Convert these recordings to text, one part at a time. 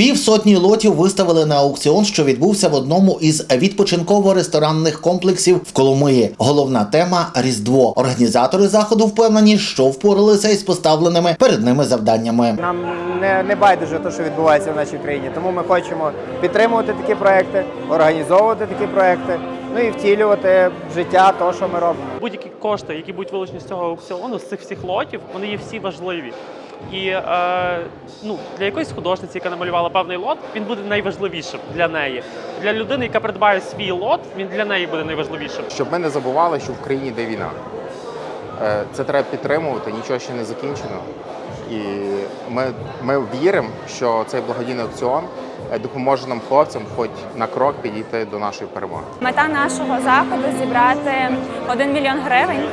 Півсотні лотів виставили на аукціон, що відбувся в одному із відпочинково-ресторанних комплексів в Коломиї. Головна тема Різдво. Організатори заходу впевнені, що впоралися із поставленими перед ними завданнями. Нам не, не байдуже те, що відбувається в нашій країні. Тому ми хочемо підтримувати такі проекти, організовувати такі проекти, ну і втілювати в життя те, що ми робимо. Будь-які кошти, які будуть вилучені з цього аукціону, з цих всіх лотів, вони є всі важливі. І е, ну, для якоїсь художниці, яка намалювала певний лот, він буде найважливішим для неї. Для людини, яка придбає свій лот, він для неї буде найважливішим. щоб ми не забували, що в країні йде війна. Е, Це треба підтримувати, нічого ще не закінчено. І ми, ми віримо, що цей благодійний аукціон е, допоможе нам хлопцям хоч на крок підійти до нашої перемоги. Мета нашого заходу зібрати 1 мільйон гривень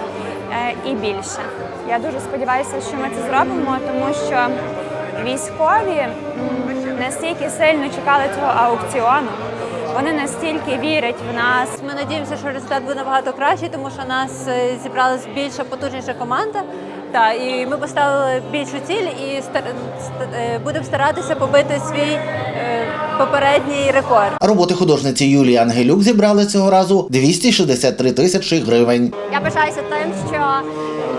і більше. Я дуже сподіваюся, що ми це зробимо, тому що військові настільки сильно чекали цього аукціону. Вони настільки вірять в нас. Ми надіємося, що результат буде набагато кращий, тому що нас е, зібралась більша потужніша команда. Та і ми поставили більшу ціль і стар... е, будемо старатися побити свій е, попередній рекорд. Роботи художниці Юлії Ангелюк зібрали цього разу 263 тисячі гривень. Я пишаюся тим, що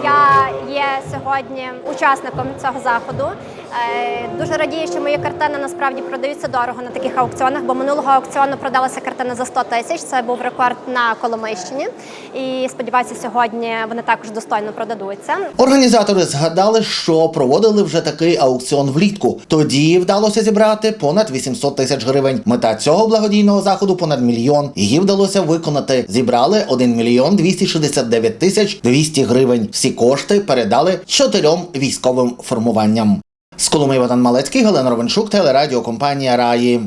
я є сьогодні учасником цього заходу. Е, Дуже радію, що мої картини насправді продаються дорого на таких аукціонах, бо минулого аукціону продалася картина за 100 тисяч. Це був рекорд на Коломийщині. І сподіваюся, сьогодні вони також достойно продадуться. Організатори згадали, що проводили вже такий аукціон влітку. Тоді вдалося зібрати понад 800 тисяч гривень. Мета цього благодійного заходу понад мільйон. Її вдалося виконати. Зібрали 1 мільйон 269 тисяч 200 гривень. Всі кошти передали чотирьом військовим формуванням. З Коломиї Богдан Малецький, Галина Ровенчук, телерадіокомпанія Раї.